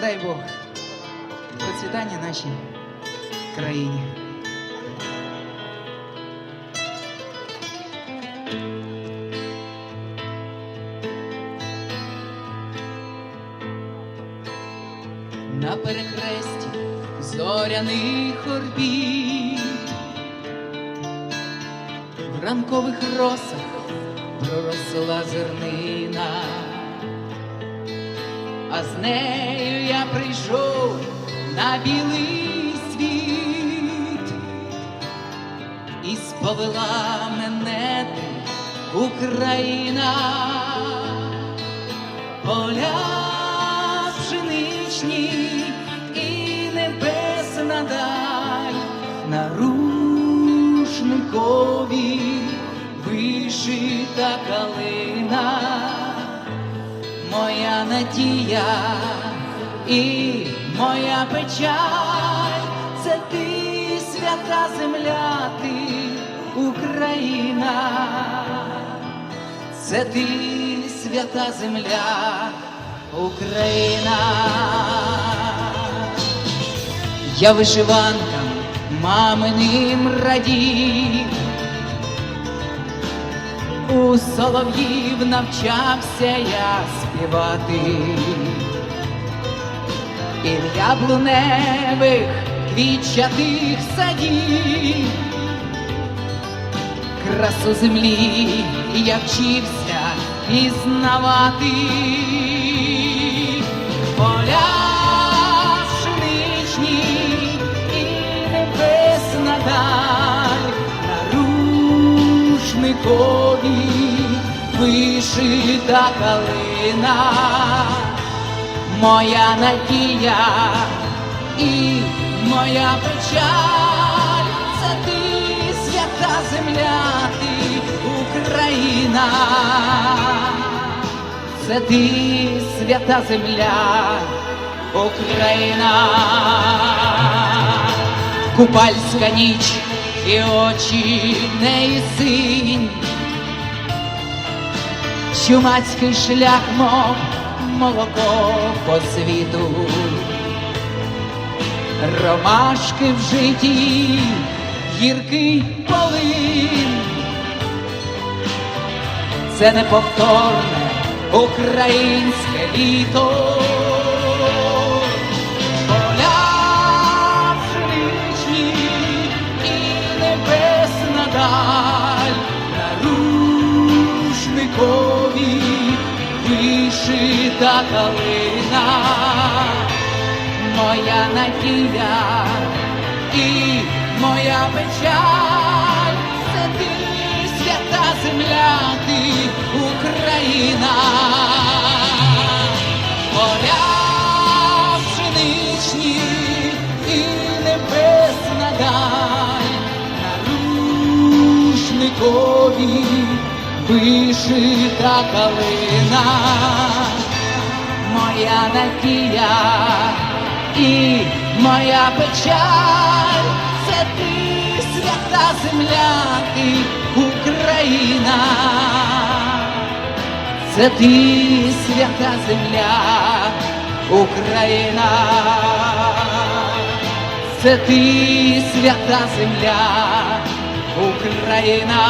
дай Бог, процвітання нашій країні. На перехресті зоряних орбіт в ранкових росах проросла зернина, а з нею я прийшов на білий світ і сповела мене ти, Україна, поля пшеничні і небесна даль на рушникові вишита калина, моя надія і моя печаль, це ти, свята земля, ти Україна, це ти, свята земля, Україна. Я вишиванкам маминим радів, у солов'їв навчався я співати, і в яблуневих квітчатих садів, красу землі я вчився пізнавати. Поля рушникові вишита калина, моя надія і моя печаль, це ти, свята земля, ти Україна. Це ти, свята земля, Україна, купальська ніч і очі неї синь, чумацький шлях, мов молоко по світу, ромашки в житті, гіркий полин це неповторне українське літо. Рушникові вишита калина, моя надія і моя печаль, це ти, свята земля, ти Україна, поля пшеничні і небесна даль. На рушникові вишита калина, моя надія і моя печаль, це ти, свята земля, ти Україна, це ти, свята земля, Україна, це ти, свята земля, Україна,